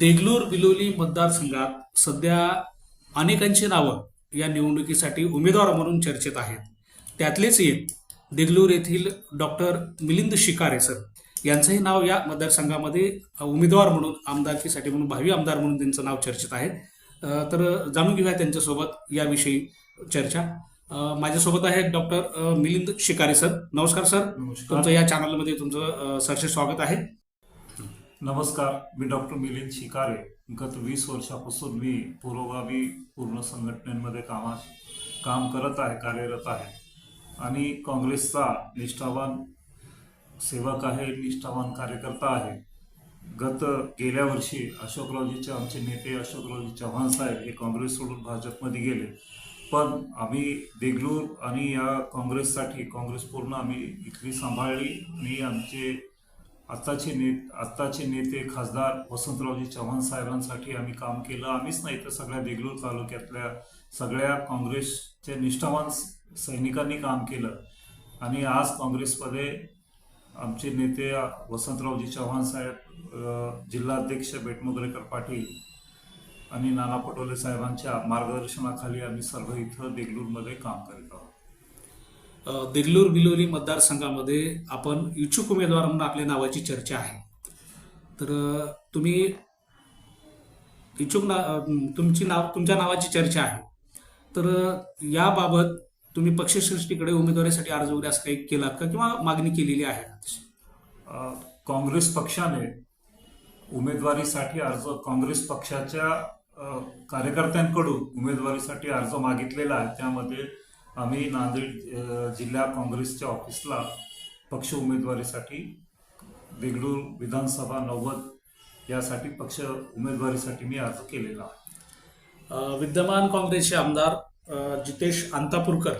देगलूर बिलोली मतदारसंघात सध्या अनेकांची नावं या निवडणुकीसाठी उमेदवार म्हणून चर्चेत आहेत. त्यातलेच एक देगलूर येथील डॉक्टर मिलिंद शिकारे सर. यांचंही नाव या मतदारसंघामध्ये उमेदवार म्हणून आमदारकीसाठी म्हणून भावी आमदार म्हणून त्यांचं नाव चर्चेत आहे. तर जाणून घेऊया त्यांच्यासोबत याविषयी चर्चा. माझ्यासोबत आहे डॉक्टर मिलिंद शिकारे सर. नमस्कार सर. तुमचं या चॅनलमध्ये तुमचं सरसे स्वागत आहे. नमस्कार मी डॉक्टर मिलिंद शिकारे. गत वीस वर्षापासून मी पुरोगामी पूर्ण संघटनेमध्ये कामात काम करत आहे कार्यरत आहे. आणि काँग्रेसचा निष्ठावान सेवक आहे निष्ठावान कार्यकर्ता आहे. गत गेल्या वर्षी अशोकरावजीचे आमचे नेते अशोकरावजी चव्हाण साहेब हे काँग्रेस सोडून भाजपमध्ये गेले. पण आम्ही देगलूर आणि या काँग्रेससाठी काँग्रेस पूर्ण आम्ही इथली सांभाळली आणि आमचे आत्ताचे ने आत्ताचे नेते खासदार वसंतरावजी चव्हाण साहेबांसाठी आम्ही काम केलं. आम्हीच नाही तर सगळ्या देगलूर तालुक्यातल्या सगळ्या काँग्रेसच्या निष्ठावान सैनिकांनी काम केलं. आणि आज काँग्रेसमध्ये आमचे नेते वसंतरावजी चव्हाण साहेब जिल्हाध्यक्ष बेटमुद्रेकर पाटील आणि नाना पटोले साहेबांच्या मार्गदर्शनाखाली आम्ही सर्व इथं देगलूरमध्ये काम करतो देगलूर बिलोली मतदारसंघामध्ये आपण इच्छुक उमेदवार म्हणून आपल्या नावाची चर्चा आहे. तर तुम्ही इच्छुक ना तुमची नाव तुमच्या नावाची चर्चा आहे. तर याबाबत तुम्ही पक्षश्रेष्ठीकडे उमेदवारीसाठी अर्ज वगैरे असं काही केलात का किंवा मागणी केलेली आहे काँग्रेस पक्षाने उमेदवारीसाठी अर्ज काँग्रेस पक्षाच्या कार्यकर्त्यांकडून उमेदवारीसाठी अर्ज मागितलेला आहे. त्यामध्ये आम्ही नांदेड जिल्हा काँग्रेसच्या ऑफिसला पक्ष उमेदवारीसाठी बेंगळूर विधानसभा नव्वद यासाठी पक्ष उमेदवारीसाठी मी अर्ज केलेला विद्यमान काँग्रेसचे आमदार जितेश अंतापूरकर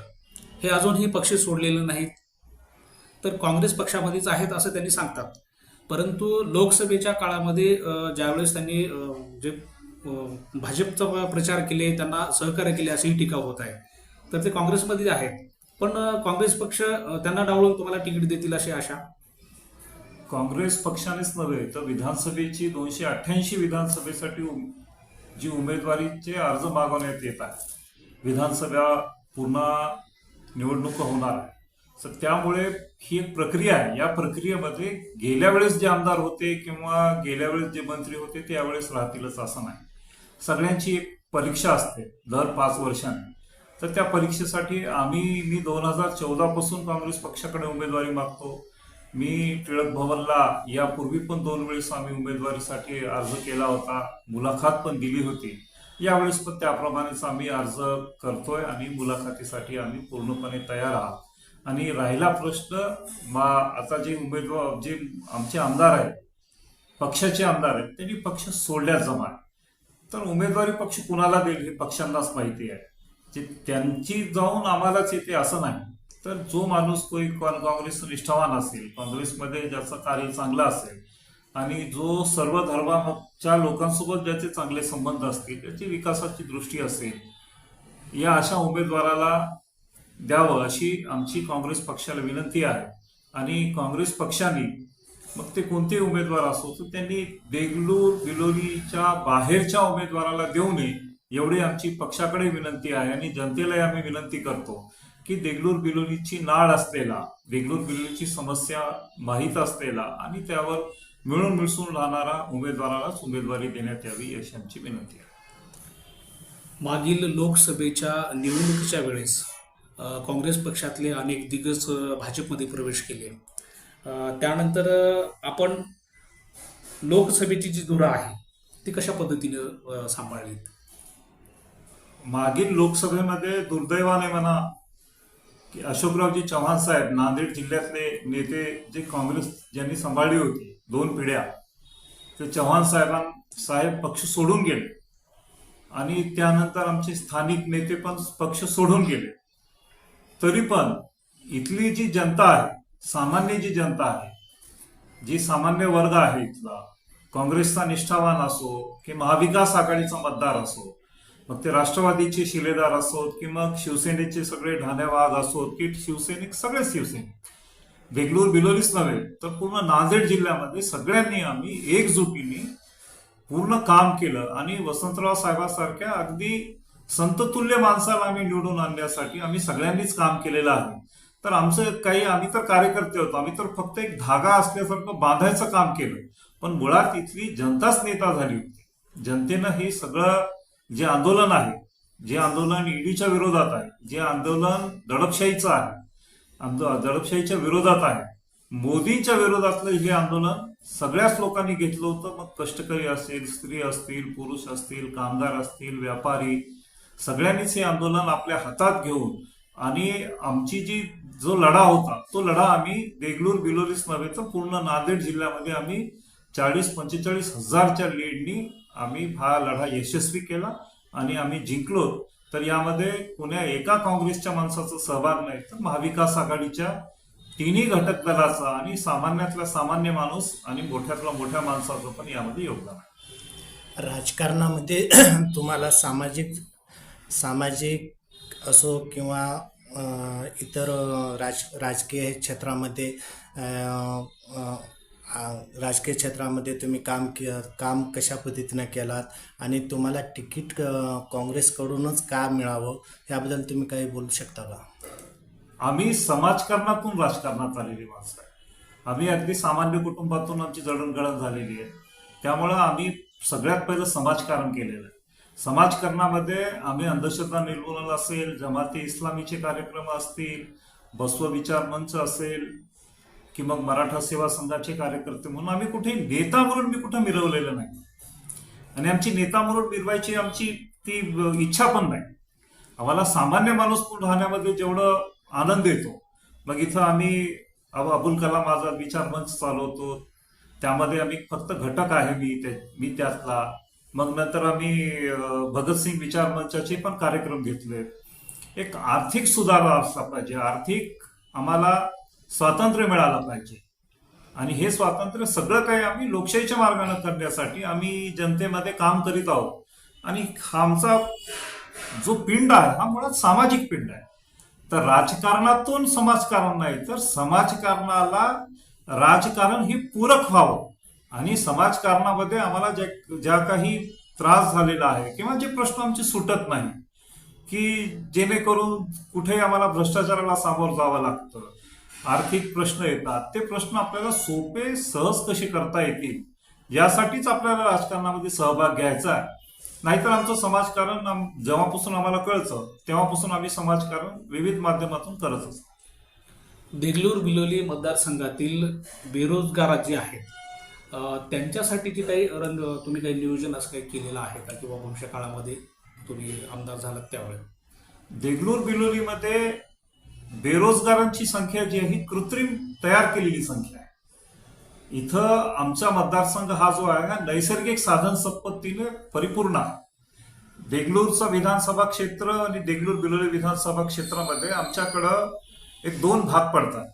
हे अजूनही पक्ष सोडलेले नाहीत. तर काँग्रेस पक्षामध्येच आहेत असं त्यांनी सांगतात. परंतु लोकसभेच्या काळामध्ये ज्यावेळेस त्यांनी जे भाजपचा प्रचार केले त्यांना सहकार्य केले अशीही टीका होत आहे. तर ते काँग्रेसमध्ये आहेत. पण काँग्रेस पक्ष त्यांना डावलून तुम्हाला तिकीट देतील अशी आशा? काँग्रेस पक्षानेच नव्हे तर विधानसभेची दोनशे अठ्ठ्याऐंशी विधानसभेसाठी उम- जी उमेदवारीचे अर्ज मागवण्यात येत आहे विधानसभा पुन्हा निवडणूक होणार आहे. तर त्यामुळे ही एक प्रक्रिया आहे. या प्रक्रियेमध्ये गेल्या वेळेस जे आमदार होते किंवा गेल्या वेळेस जे मंत्री होते ते यावेळेस राहतीलच असं नाही. सगळ्यांची एक परीक्षा असते दर पाच वर्षांनी. तर त्या परीक्षेसाठी आम्ही मी दोन हजार चौदापासून काँग्रेस पक्षाकडे उमेदवारी मागतो. मी टिळक भवनला यापूर्वी पण दोन वेळेस आम्ही उमेदवारीसाठी अर्ज केला होता. मुलाखत पण दिली होती. यावेळेस पण त्याप्रमाणेच आम्ही अर्ज करतोय आणि मुलाखतीसाठी आम्ही पूर्णपणे तयार आहात. आणि राहिला प्रश्न मा आता जे उमेदवार जे आमचे आमदार आहेत पक्षाचे आमदार आहेत त्यांनी पक्ष सोडल्या जमा. आहे. तर उमेदवारी पक्ष कुणाला देईल हे पक्षांनाच माहिती आहे. जे त्यांची जाऊन आम्हालाच येते असं नाही. तर जो माणूस कोई काँग्रेस निष्ठावान असेल काँग्रेसमध्ये ज्याचं कार्य चांगलं असेल आणि जो सर्व धर्माच्या लोकांसोबत ज्याचे चांगले संबंध असतील त्याची विकासाची दृष्टी असेल या अशा उमेदवाराला द्यावं अशी आमची काँग्रेस पक्षाला विनंती आहे. आणि काँग्रेस पक्षाने मग ते कोणते उमेदवार असो तर त्यांनी देगलूर बिलोलीच्या बाहेरच्या उमेदवाराला देऊ नये एवढी आमची पक्षाकडे विनंती आहे आणि जनतेलाही आम्ही विनंती करतो की देगलूर बिलोलीची नाळ असलेला देगलूर बिलोलीची समस्या माहीत असलेला आणि त्यावर मिळून मिसळून राहणारा उमेदवारालाच उमेदवारी देण्यात यावी अशी आमची विनंती आहे. मागील लोकसभेच्या निवडणुकीच्या वेळेस काँग्रेस पक्षातले अनेक दिग्गज भाजपमध्ये प्रवेश केले. त्यानंतर आपण लोकसभेची जी धुरा आहे ती कशा पद्धतीने सांभाळलीत? मागील लोकसभेमध्ये दुर्दैवाने म्हणा की अशोकरावजी चव्हाण साहेब नांदेड जिल्ह्यातले नेते जे काँग्रेस ज्यांनी सांभाळली होती दोन पिढ्या ते चव्हाण साहेबां साहेब पक्ष सोडून गेले. आणि त्यानंतर आमचे स्थानिक नेते पण पक्ष सोडून गेले. तरी पण इथली जी जनता आहे सामान्य जी जनता आहे जी सामान्य वर्ग आहे इथला काँग्रेसचा निष्ठावान असो की महाविकास आघाडीचा मतदार असो मग ते राष्ट्रवादीचे शिलेदार असोत की मग शिवसेनेचे सगळे ढाण्यावाग असोत की शिवसैनिक सगळे शिवसैनिक. बेंगलोर बिलोलीच नव्हे तर पूर्ण नांदेड जिल्ह्यामध्ये सगळ्यांनी आम्ही एकजुटीने पूर्ण काम केलं आणि वसंतराव साहेबांसारख्या अगदी संततुल्य माणसाला आम्ही निवडून आणण्यासाठी आम्ही सगळ्यांनीच काम केलेलं आहे. तर आमचं काही आम्ही तर कार्यकर्ते होतो आम्ही तर फक्त एक धागा असल्यासारखं बांधायचं काम केलं. पण मुळात इथली जनताच नेता झाली होती. जनतेनं हे सगळं जे आंदोलन आहे जे आंदोलन ईडीच्या विरोधात आहे जे आंदोलन दडपशाहीचं आहे आंदो- दडपशाहीच्या विरोधात आहे मोदींच्या विरोधातलं हे आंदोलन सगळ्याच लोकांनी घेतलं होतं. मग कष्टकरी असेल स्त्री असतील पुरुष असतील कामगार असतील व्यापारी सगळ्यांनीच हे आंदोलन आपल्या हातात घेऊन आणि आमची जी जो लढा होता तो लढा आम्ही देगलूर बिलोरीस नव्हे तर पूर्ण नांदेड जिल्ह्यामध्ये आम्ही चाळीस पंचेचाळीस हजारच्या लीडनी आम्ही हा लढा यशस्वी केला आणि आम्ही जिंकलो. तर यामध्ये कुण्या एका काँग्रेसच्या माणसाचा सहभाग नाही तर महाविकास आघाडीच्या तिन्ही घटक दलाचा आणि सामान्यातला सामान्य माणूस आणि मोठ्यातला मोठ्या माणसाचं पण यामध्ये योगदान आहे. राजकारणामध्ये तुम्हाला सामाजिक सामाजिक असो किंवा इतर राज राजकीय क्षेत्रामध्ये राजकीय क्षेत्रामध्ये तुम्ही काम के काम कशा पद्धतीनं केलात आणि तुम्हाला तिकीट काँग्रेसकडूनच का मिळावं याबद्दल तुम्ही काही बोलू शकता का? आम्ही समाजकारणातून राजकारणात आलेली माणसं आहे. आम्ही अगदी सामान्य कुटुंबातून आमची जडणघडण झालेली आहे. त्यामुळं आम्ही सगळ्यात पहिलं समाजकारण केलेलं आहे. समाजकारणामध्ये आम्ही अंधश्रद्धा निर्मूलन असेल जमाती इस्लामीचे कार्यक्रम असतील बसव विचार मंच असेल की मग मराठा सेवा संघाचे कार्यकर्ते म्हणून आम्ही कुठे नेता म्हणून मी कुठं मिरवलेलं नाही. आणि आमची नेता म्हणून मिरवायची आमची ती इच्छा पण नाही. आम्हाला सामान्य माणूस म्हणून राहण्यामध्ये जेवढं आनंद येतो. मग इथं आम्ही अब- अबुल कलाम आझाद विचार मंच चालवतो. त्यामध्ये आम्ही फक्त घटक आहे मी ते मी त्यातला. मग नंतर आम्ही भगतसिंग विचार मंचाचे पण कार्यक्रम घेतले. एक आर्थिक सुधारणा असला पाहिजे आर्थिक आम्हाला स्वातंत्र्य मिळालं पाहिजे. आणि हे स्वातंत्र्य सगळं काही आम्ही लोकशाहीच्या मार्गाने करण्यासाठी आम्ही जनतेमध्ये काम करीत आहोत. आणि आमचा जो पिंड आहे हा मुळात सामाजिक पिंड आहे. तर राजकारणातून समाजकारण नाही तर समाजकारणाला राजकारण हे पूरक व्हावं. आणि समाजकारणामध्ये आम्हाला ज्या ज्या काही त्रास झालेला आहे किंवा जे प्रश्न आमचे सुटत नाही की जेणेकरून कुठेही आम्हाला भ्रष्टाचाराला सामोरं जावं लागतं आर्थिक प्रश्न येतात. ते प्रश्न आपल्याला सोपे सहज कसे करता येतील? यासाठीच आपल्याला राजकारणामध्ये सहभाग घ्यायचा आहे. नाहीतर आमचं समाजकारण जेव्हापासून आम्हाला कळतं तेव्हापासून आम्ही समाजकारण विविध माध्यमातून करत असतो. देगलूर बिलोली मतदारसंघातील बेरोजगार जे आहेत त्यांच्यासाठीची काही रंग तुम्ही काही नियोजन असं काही केलेलं आहे का? किंवा भविष्य काळामध्ये तुम्ही आमदार झालात त्यावेळेस देगलूर बिलोलीमध्ये बेरोजगारांची संख्या जी आहे ही कृत्रिम तयार केलेली संख्या आहे. इथं आमचा मतदारसंघ हा जो आहे ना नैसर्गिक साधन संपत्तीने परिपूर्ण आहे. देगलूरचं विधानसभा क्षेत्र आणि देगलूर बिलोली विधानसभा क्षेत्रामध्ये आमच्याकडं एक दोन भाग पडतात.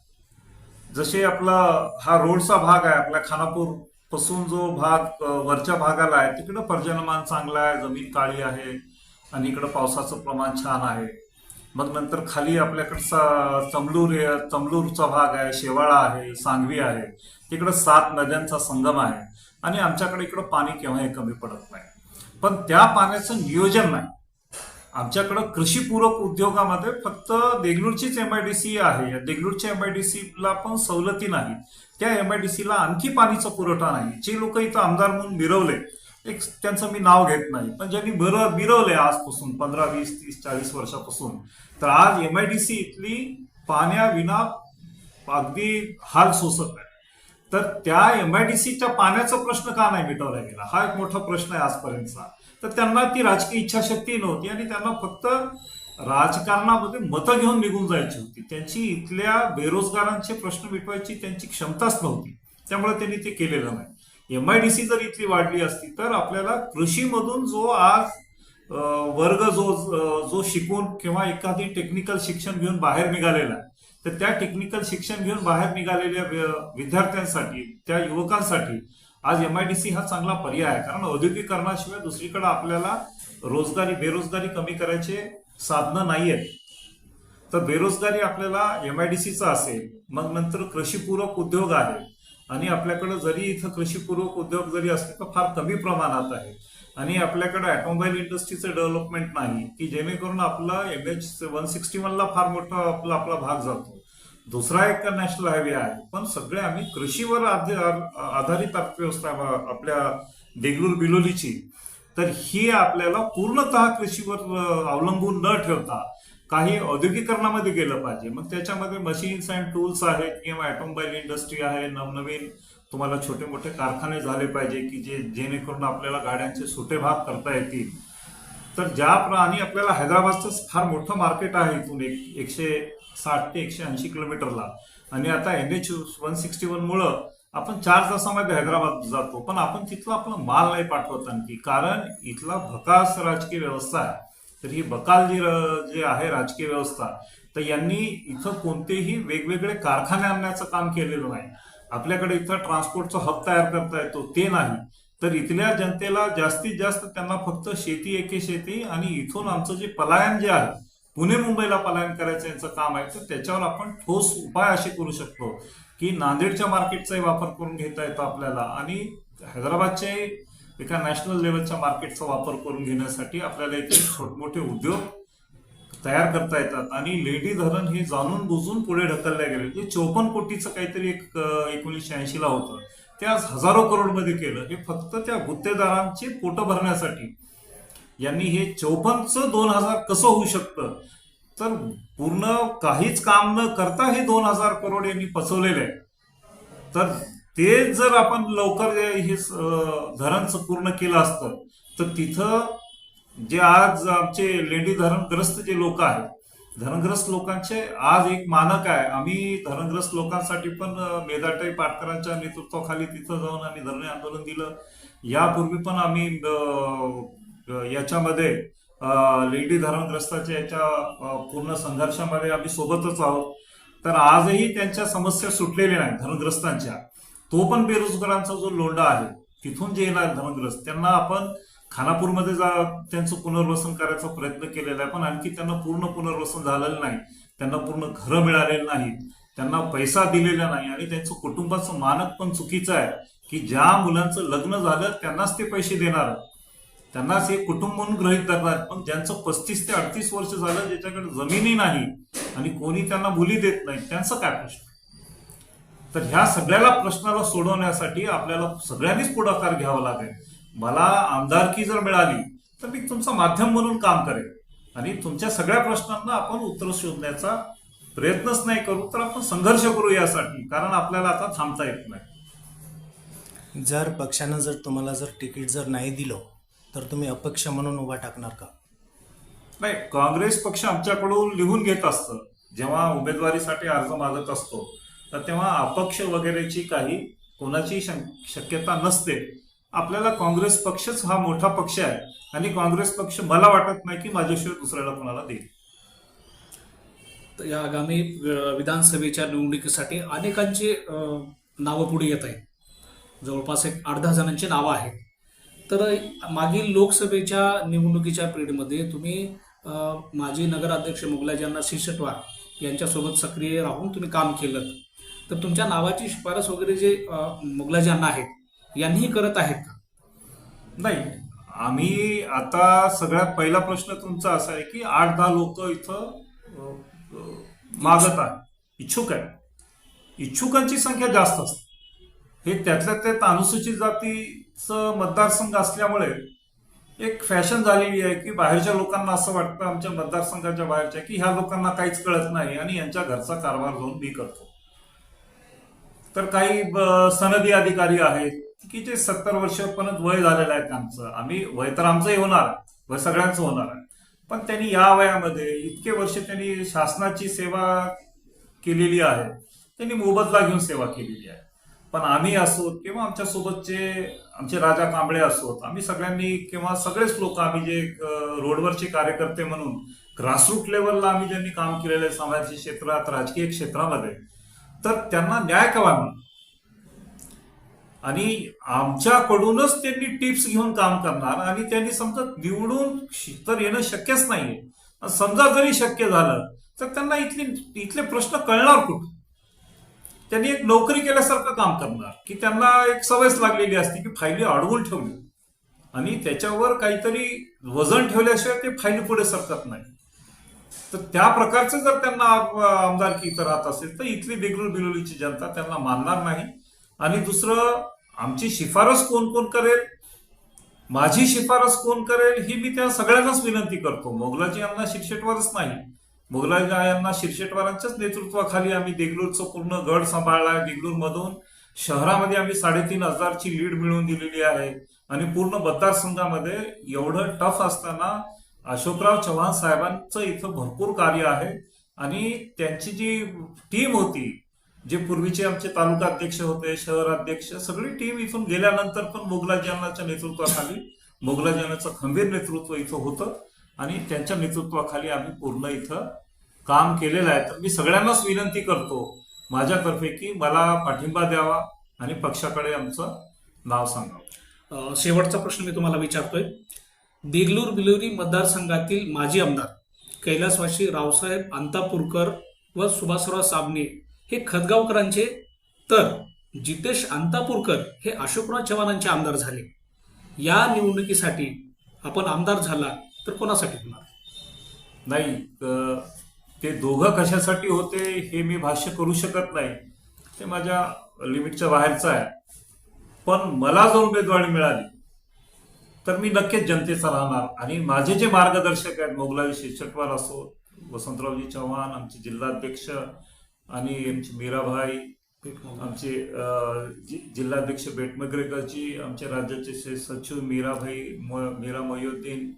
जसे आपला हा रोडचा भाग आहे आपल्या खानापूरपासून जो भाग वरच्या भागाला आहे तिकडं पर्जनमान चांगलं आहे जमीन काळी आहे आणि इकडं पावसाचं प्रमाण छान आहे. मग नंतर खाली आपल्याकडचा चमलूर चमलूरचा भाग आहे शेवाळा आहे सांगवी आहे. तिकडं सात नद्यांचा संगम आहे. आणि आमच्याकडे इकडं पाणी केव्हाही कमी पडत नाही. पण त्या पाण्याचं नियोजन नाही. आमच्याकडं कृषीपूरक उद्योगामध्ये फक्त देगलूरचीच एम आय डी सी आहे. देगलूरच्या एम आय डी सीला पण सवलती नाही त्या एम आय डी सीला आणखी पाणीचा पुरवठा नाही. जे लोक इथं आमदार म्हणून मिरवले एक त्यांचं मी नाव घेत नाही. पण ज्यांनी भर बिरवलंय आजपासून पंधरा वीस तीस चाळीस वर्षापासून तर आज एम आय डी सी इथली पाण्याविना अगदी हाल सोसत आहे तर त्या एम आय डी सीच्या पाण्याचा प्रश्न का नाही मिटवला गेला? हा एक मोठा प्रश्न आहे आजपर्यंतचा. तर त्यांना ती राजकीय इच्छाशक्ती नव्हती आणि त्यांना फक्त राजकारणामध्ये मतं घेऊन निघून जायची होती. त्यांची इथल्या बेरोजगारांचे प्रश्न मिटवायची त्यांची क्षमताच नव्हती. त्यामुळे त्यांनी ते केलेलं नाही. एम आय डी सी जर इथली वाढली असती तर आपल्याला कृषीमधून जो आज वर्ग जो जो शिकून किंवा एखादी टेक्निकल शिक्षण घेऊन बाहेर निघालेला तर त्या टेक्निकल शिक्षण घेऊन बाहेर निघालेल्या विद्यार्थ्यांसाठी त्या युवकांसाठी आज एम आयडीसी हा चांगला पर्याय आहे. कारण औद्योगिकरणाशिवाय दुसरीकडे आपल्याला रोजगारी बेरोजगारी कमी करायचे साधनं नाही आहेत. तर बेरोजगारी आपल्याला एम एमआयडीसीचा असेल मग नंतर कृषीपूरक उद्योग आहे. आणि आपल्याकडं जरी इथं कृषीपूरक उद्योग जरी असले तर फार कमी प्रमाणात आहे. आणि आपल्याकडे ऑटोमोबाईल इंडस्ट्रीचं डेव्हलपमेंट नाही की जेणेकरून आपला एम एच वन सिक्स्टी वनला फार मोठा आपला आपला भाग जातो. दुसरा एक नॅशनल हायवे आहे पण सगळे आम्ही कृषीवर आधारित अर्थव्यवस्था आपल्या देगलूर बिलोलीची तर ही आपल्याला पूर्णतः कृषीवर अवलंबून न ठेवता काही औद्योगिकरणामध्ये गेलं पाहिजे. मग त्याच्यामध्ये मशीन्स अँड टूल्स आहेत किंवा ऑटोमोबाईल इंडस्ट्री आहे नवनवीन तुम्हाला छोटे मोठे कारखाने झाले पाहिजे की जे जेणेकरून आपल्याला गाड्यांचे सुटे भाग करता येतील. तर ज्या आणि आपल्याला हैदराबादचं फार मोठं मार्केट आहे इथून एक एकशे साठ ते एकशे ऐंशी किलोमीटरला. आणि आता एन एच वन सिक्स्टी वनमुळं आपण चार तासामध्ये हैदराबाद जातो. पण आपण तिथला आपला माल नाही पाठवत आणखी. कारण इथला भकास राजकीय व्यवस्था आहे तर ही बकाल जी जे आहे राजकीय व्यवस्था तर यांनी इथं कोणतेही वेगवेगळे कारखाने आणण्याचं काम केलेलं नाही. आपल्याकडे इथं ट्रान्सपोर्टचा हब तयार करता येतो ते नाही. तर इथल्या जनतेला जास्तीत जास्त त्यांना फक्त शेती एके शेती आणि इथून आमचं जे पलायन जे आहे पुणे मुंबईला पलायन करायचं यांचं काम आहे तर त्याच्यावर आपण ठोस उपाय असे करू शकतो की नांदेडच्या मार्केटचाही वापर करून घेता येतो आपल्याला आणि हैदराबादचे एका नॅशनल लेवलच्या मार्केटचा वापर करून घेण्यासाठी आपल्याला इथे छोटमोठे उद्योग तयार करता येतात. आणि लेडी धरण हे जाणून बुजून पुढे ढकलले गेले. जे चौपन्न कोटीचं काहीतरी एक एकोणीसशे ऐंशीला होतं. ते आज हजारो करोडमध्ये केलं. हे फक्त त्या गुत्तेदारांची पोटं भरण्यासाठी. यांनी हे चौपन्नचं दोन हजार कसं होऊ शकतं? तर पूर्ण काहीच काम न करता हे दोन हजार करोड यांनी पचवलेले आहे. तर ते जर आपण लवकर हे धरण धरणचं पूर्ण केलं असतं तर तिथं जे आज आमचे लेंडी धरणग्रस्त जे लोक आहेत धरणग्रस्त लोकांचे आज एक मानक आहे. आम्ही धरणग्रस्त लोकांसाठी पण मेधाटाई पाटकरांच्या नेतृत्वाखाली तिथं जाऊन आम्ही धरणे आंदोलन दिलं. यापूर्वी पण आम्ही याच्यामध्ये लेंडी धरणग्रस्ताच्या याच्या पूर्ण संघर्षामध्ये आम्ही सोबतच आहोत. तर आजही त्यांच्या समस्या सुटलेल्या नाही धरणग्रस्तांच्या. तो पण बेरोजगारांचा जो लोंढा आहे तिथून जे येणार धनग्रस्त त्यांना आपण खानापूरमध्ये जा त्यांचं पुनर्वसन करायचा प्रयत्न केलेला आहे पण आणखी त्यांना पूर्ण पुनर्वसन झालेलं नाही. त्यांना पूर्ण घरं मिळालेली नाहीत. त्यांना पैसा दिलेला नाही आणि त्यांचं कुटुंबाचं मानक पण चुकीचं आहे की ज्या मुलांचं लग्न झालं त्यांनाच ते पैसे देणार. त्यांनाच हे कुटुंब म्हणून गृहित धरणार पण ज्यांचं पस्तीस ते अडतीस वर्ष झालं ज्याच्याकडे जमिनी नाही आणि कोणी त्यांना मुली देत नाही त्यांचं काय प्रश्न? तर ह्या सगळ्याला प्रश्नाला सोडवण्यासाठी आपल्याला सगळ्यांनीच पुढाकार घ्यावा लागेल. मला आमदारकी जर मिळाली तर मी तुमचं माध्यम म्हणून काम करेन. आणि तुमच्या सगळ्या प्रश्नांना आपण उत्तर शोधण्याचा प्रयत्नच नाही करू तर आपण संघर्ष करू यासाठी कारण आपल्याला आता थांबता येत नाही. जर पक्षानं जर तुम्हाला जर तिकीट जर नाही दिलं तर तुम्ही अपक्ष म्हणून उभा टाकणार का? नाही काँग्रेस पक्ष आमच्याकडून लिहून घेत असतं. जेव्हा उमेदवारीसाठी अर्ज मागत असतो तर तेव्हा अपक्ष वगैरेची काही कोणाची शं- शक्यता नसते. आपल्याला काँग्रेस पक्षच हा मोठा पक्ष आहे. आणि काँग्रेस पक्ष मला वाटत नाही की माझ्याशिवाय दुसऱ्याला कोणाला देईल. तर या आगामी विधानसभेच्या निवडणुकीसाठी अनेकांची नावं पुढे येत आहेत. जवळपास एक आठ दहा जणांची नावं आहेत. तर मागील लोकसभेच्या निवडणुकीच्या पिरियडमध्ये तुम्ही माजी नगराध्यक्ष मुगलाजांना शिरसटवार यांच्यासोबत सक्रिय राहून तुम्ही काम केलं तर तुमच्या नावाची शिफारस वगैरे जे मुघलाजांना मुगलाजांना आहेत यांनीही करत आहेत का? नाही. आम्ही आता सगळ्यात पहिला प्रश्न तुमचा असा आहे की आठ दहा लोक इथं मागत आहे इच्छुक आहे इच्छुकांची संख्या जास्त असते. हे त्यातल्या त्यात अनुसूचित जातीचं मतदारसंघ असल्यामुळे एक फॅशन झालेली आहे की बाहेरच्या लोकांना असं वाटतं आमच्या मतदारसंघाच्या बाहेरच्या की ह्या लोकांना काहीच कळत नाही आणि यांच्या घरचा कारभार घेऊन मी करतो. तर काही सनदी अधिकारी आहेत की जे सत्तर वर्ष पण वय झालेलं आहे त्यांचं. आम्ही वय तर आमचंही होणार वय सगळ्यांचं होणार आहे. पण त्यांनी या वयामध्ये इतके वर्ष त्यांनी शासनाची सेवा केलेली आहे. त्यांनी मोबदला घेऊन सेवा केलेली आहे. पण आम्ही असोत किंवा आमच्या सोबतचे आमचे राजा कांबळे असोत आम्ही सगळ्यांनी किंवा सगळेच लोक आम्ही जे रोडवरचे कार्यकर्ते म्हणून ग्रासरूट लेवलला आम्ही ज्यांनी काम केलेलं आहे सामाजिक क्षेत्रात राजकीय क्षेत्रामध्ये तर त्यांना न्याय कवा आणि आमच्याकडूनच त्यांनी टिप्स घेऊन काम करणार आणि त्यांनी समजा निवडून तर येणं शक्यच नाहीये. समजा जरी शक्य झालं तर त्यांना इथले इथले प्रश्न कळणार कुठं? त्यांनी एक नोकरी केल्यासारखं काम करणार की त्यांना एक सवयच लागलेली असते की फायली अडवून ठेवली. आणि त्याच्यावर काहीतरी वजन ठेवल्याशिवाय ते फायली पुढे सरकत नाही. तर त्या प्रकारचं जर त्यांना आमदारकी इथं राहत असेल तर इथली देगलूर बिलोलीची जनता त्यांना मानणार नाही. आणि दुसरं आमची शिफारस कोण कोण करेल? माझी शिफारस कोण करेल? ही मी त्या सगळ्यांनाच विनंती करतो. मोगलाजी यांना शिरशेटवरच नाही. मोगलाजी यांना शिरशेटवारांच्याच नेतृत्वाखाली आम्ही देगलूरचं पूर्ण गड सांभाळला देगलूर मधून शहरामध्ये आम्ही साडेतीन हजारची लीड मिळवून दिलेली आहे. आणि पूर्ण मतदारसंघामध्ये एवढं टफ असताना अशोकराव चव्हाण साहेबांचं इथं भरपूर कार्य आहे. आणि त्यांची जी टीम होती जे पूर्वीचे आमचे तालुका अध्यक्ष होते शहर अध्यक्ष सगळी टीम इथून गेल्यानंतर पण मोगलाजी नेतृत्वाखाली मोगलाजी खंबीर नेतृत्व इथं होतं. आणि त्यांच्या नेतृत्वाखाली आम्ही पूर्ण इथं काम केलेलं आहे. तर मी सगळ्यांनाच विनंती करतो माझ्यातर्फे की मला पाठिंबा द्यावा आणि पक्षाकडे आमचं नाव सांगावं. शेवटचा प्रश्न मी तुम्हाला विचारतोय. देगलूर बिलोरी मतदारसंघातील माजी आमदार कैलासवासी रावसाहेब अंतापूरकर व सुभाषराव साबणे हे खतगावकरांचे तर जितेश अंतापूरकर हे अशोकराव चव्हाणांचे आमदार झाले. या निवडणुकीसाठी आपण आमदार झाला तर कोणासाठी होणार? नाही ते दोघं कशासाठी होते हे मी भाष्य करू शकत नाही. ते माझ्या लिमिटच्या बाहेरचं आहे. पण मला जो उमेदवारी मिळाली तर मी नक्कीच जनतेचा राहणार. आणि माझे जे मार्गदर्शक आहेत मोगलाई शेषटवार असो वसंतरावजी चव्हाण आमचे जिल्हाध्यक्ष आणि आमचे मीराभाई आमचे जिल्हाध्यक्ष बेटमगरेकरजी आमचे राज्याचे सचिव मीराभाई म- मीरा मोयुद्दीन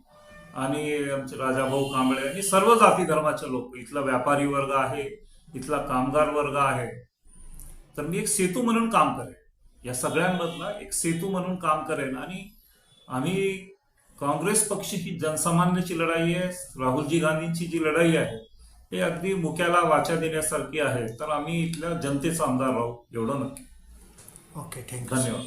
आणि आमचे राजाभाऊ कांबळे. आणि सर्व जाती धर्माचे लोक. इथला व्यापारी वर्ग आहे इथला कामगार वर्ग आहे. तर मी एक सेतू म्हणून काम करेन. या सगळ्यांमधला एक सेतू म्हणून काम करेन. आणि आम्ही काँग्रेस पक्ष ही जनसामान्याची लढाई आहे राहुलजी गांधींची जी लढाई आहे हे अगदी मुक्याला वाचा देण्यासारखी आहे. तर आम्ही इथल्या जनतेचा आमदार राहू एवढं नक्की. ओके थँक्यू धन्यवाद.